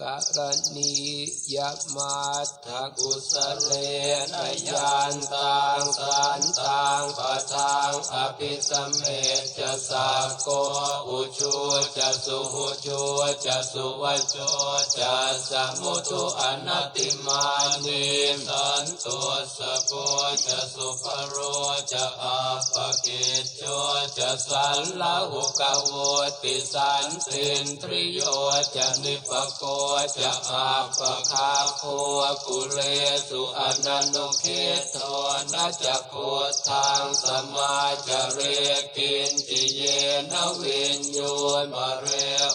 กรณียมาทกุสเลนยานตังสันตังปะทั งอภิสมเมจะสาโกอุชูจะสุหุชูจะสุวัจโจะสมุทุอนัติมานิสันตุสโกจะสุภโรจะอาปกิจโจจะสันละหุกโวติสันตินทริโยจะนิปโกจะอาปะคาโคกุเลสุอนันโนเคโทนะจะโคทางสมาจเรกินจิเยนวินโยมาเร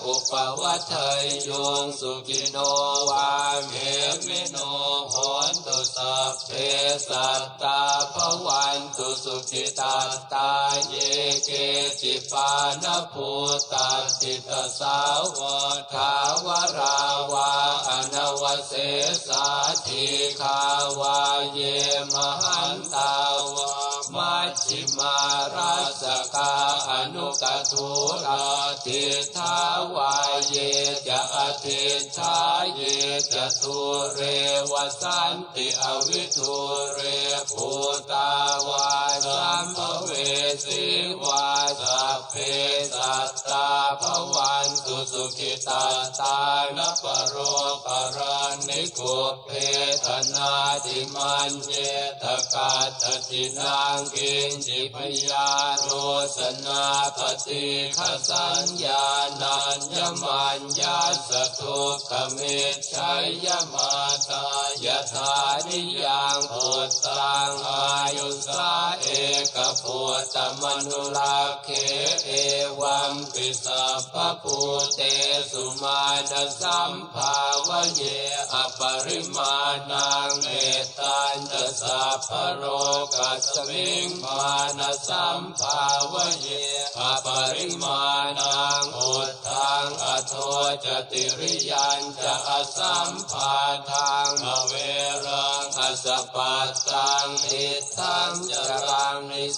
อุปวัฏไทยโยงสุกิโนวาเมมิโนโหนตุสัพเพสัตตาภวันตุสุขิตาตาเยเกจิปานภูตัสสิตสาวทาวราวาอนวเสสาธิคาวาเยมหันตา กทุราติทาวาเยจะอติชาเยจะทุเรวสันติอวิทุเรภูตาวาสัมภเวสีวา เพสัตตาภวันตุสุขิตาตานปโรปรานิโกเพทนาติมันเยตกาตตินางกินจิพยาโรสนาปฏิขสัญญานัญญมัญญาสทุขมิชัยยมาตายถานิยังพุทธังอายุ พุทธมนุราเคเอวัมปิสัพพุเตสุมาณสัมภาวเยอปริมาณังเมตันตสัพพโรกัสมิงมาณสัมภาวเยอปริมาณังอุทธังอโทจติริยันจะอสัมภาทังอเวรังอสปัตตังอิทังจรังนิ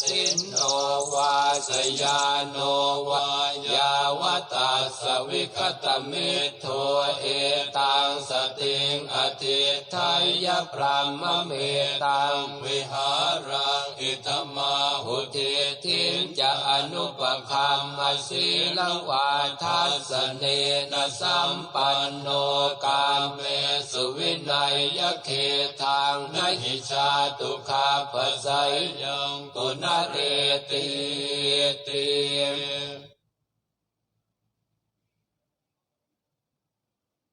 สินโนวาสยานโนวายาวตัสสวิคตมิโทเอตังสติงอธิทายะพรามเมตังวิหารังอิธมาหุติทินจะอ นุปคัมมสีลวาทัสเนนะสัมปันโนกามเมสุวินัยยะเขทางนหิชาตุคาปไสยังตุนเรติติ